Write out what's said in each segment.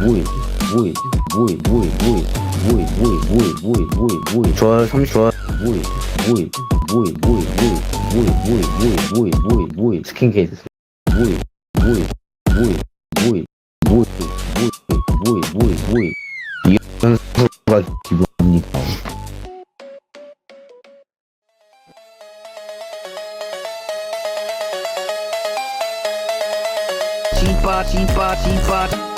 뭐해 뭐해 뭐해 뭐해 뭐해 뭐해 뭐해 뭐해 뭐해 뭐해 뭐해 좋아요 30 좋아요 뭐해 뭐해 뭐해 뭐해 뭐해 뭐해 뭐해 뭐해 뭐해 뭐해 스킨 케이스 뭐해 뭐해 뭐해 뭐해 뭐해 뭐해 뭐해 뭐해 뭐해 이런 소가 기분입니까 씨바 씨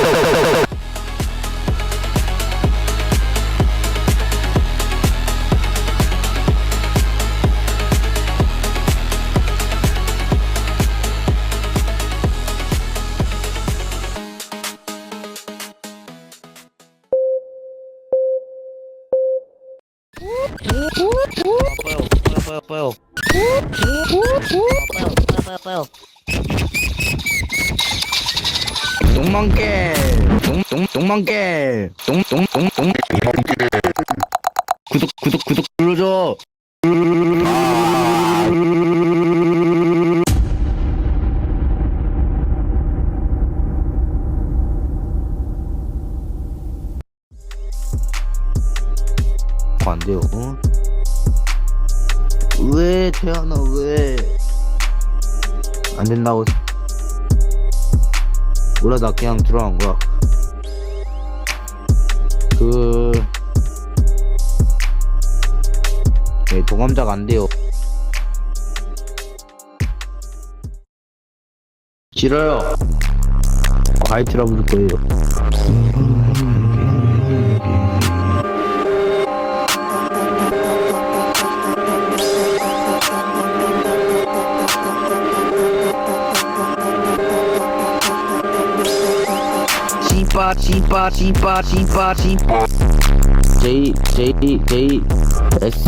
아파요, 아파요, 아파요. 아파요, 아파요, 아파요. 동멍게 동동 동멍게 동동동동 구독 구독 구독 눌러줘. 안 돼요. 어? 왜 태연아 왜? 안 된다고 몰라 나 그냥 들어간 거야. 그 네, 동감자가 안 돼요. 싫어요. 화이트라 부를 거예요 바 씨바 씨바 씨바 씨바. J J J S.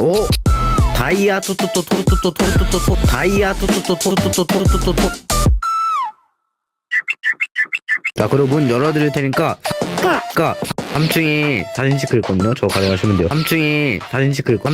오 다이아 토토토 토토토 토토토 다이아 토토토 토토토 토토토. 자 그리고 문 열어드릴 테니까 아까 3층에 사진 찍을 거든요 저 가져가시면 돼요 3층에 사진 찍을 거